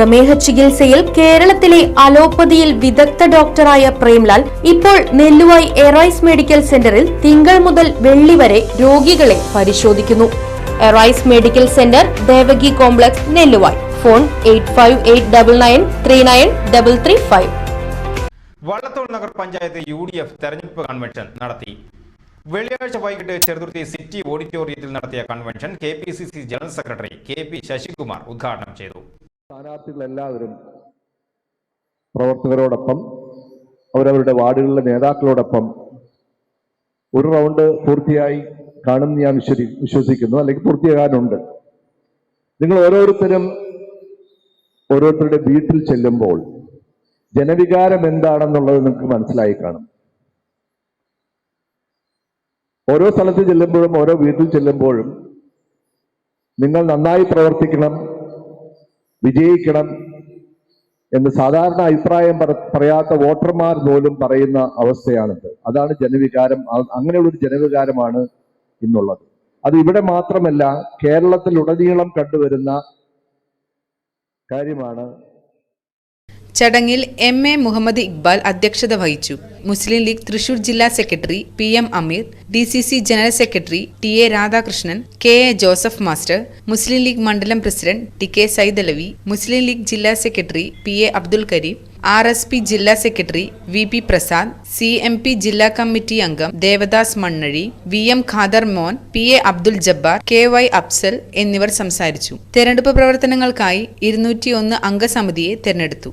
പ്രമേഹ ചികിത്സയിൽ കേരളത്തിലെ അലോപ്പതിയിൽ വിദഗ്ധ ഡോക്ടറായ പ്രേംലാൽ ഇപ്പോൾ നെല്ലുവായി എറൈസ് മെഡിക്കൽ സെന്ററിൽ തിങ്കൾ മുതൽ വെള്ളി വരെ രോഗികളെ പരിശോധിക്കുന്നു. Arise medical centre Devaki complex Nelluvai. Phone eight five eight double nine three nine double three five. Vallathol Nagar panchayat U D F തെരഞ്ഞെടുപ്പ് കൺവെൻഷൻ നടത്തി. വെള്ളിയാഴ്ച വൈകിട്ട് ചെറുതുരുത്തി സിറ്റി ഓഡിറ്റോറിയത്തിൽ നടത്തിയ convention K P C C general secretary K P Sasikumar ഉദ്ഘാടനം ചെയ്തു. സ്ഥാനാർത്ഥികളെല്ലാവരും പ്രവർത്തകരോടൊപ്പം അവരവരുടെ വാർഡുകളിലെ നേതാക്കളോടൊപ്പം ഒരു റൗണ്ട് പൂർത്തിയായി കാണുമെന്ന് ഞാൻ വിശ്വസി വിശ്വസിക്കുന്നു. അല്ലെങ്കിൽ പൂർത്തിയാകാനുണ്ട്. നിങ്ങൾ ഓരോരുത്തരും ഓരോരുത്തരുടെ വീട്ടിൽ ചെല്ലുമ്പോൾ ജനവികാരം എന്താണെന്നുള്ളത് നിങ്ങൾക്ക് മനസ്സിലായി കാണും. ഓരോ സ്ഥലത്ത് ചെല്ലുമ്പോഴും ഓരോ വീട്ടിൽ ചെല്ലുമ്പോഴും നിങ്ങൾ നന്നായി പ്രവർത്തിക്കണം വിജയിക്കണം എന്ന് സാധാരണ അഭിപ്രായം പറ- പറയാത്ത വോട്ടർമാർ പോലും പറയുന്ന അവസ്ഥയാണിത്. അതാണ് ജനവികാരം. അങ്ങനെയുള്ളൊരു ജനവികാരമാണ് ഇന്നുള്ളത്. അത് ഇവിടെ മാത്രമല്ല കേരളത്തിലുടനീളം കണ്ടുവരുന്ന കാര്യമാണ് ചടങ്ങിൽ എം എ മുഹമ്മദ് ഇക്ബാൽ അധ്യക്ഷത വഹിച്ചു. മുസ്ലിം ലീഗ് തൃശൂർ ജില്ലാ secretary P M Ameer D C C general secretary T A Radhakrishnan K A Joseph master Muslim League മണ്ഡലം president T K Saidalavi Muslim League ജില്ലാ secretary P A Abdul Kareem R S P ജില്ലാ secretary V P Prasad C M P ജില്ലാ committee അംഗം Devadas Mannazhi V M Khader Mon P A Abdul Jabbar K Y Afsal എന്നിവർ സംസാരിച്ചു. തെരഞ്ഞെടുപ്പ് പ്രവർത്തനങ്ങൾക്കായി ഇരുന്നൂറ്റിയൊന്ന് അംഗസമിതിയെ തെരഞ്ഞെടുത്തു.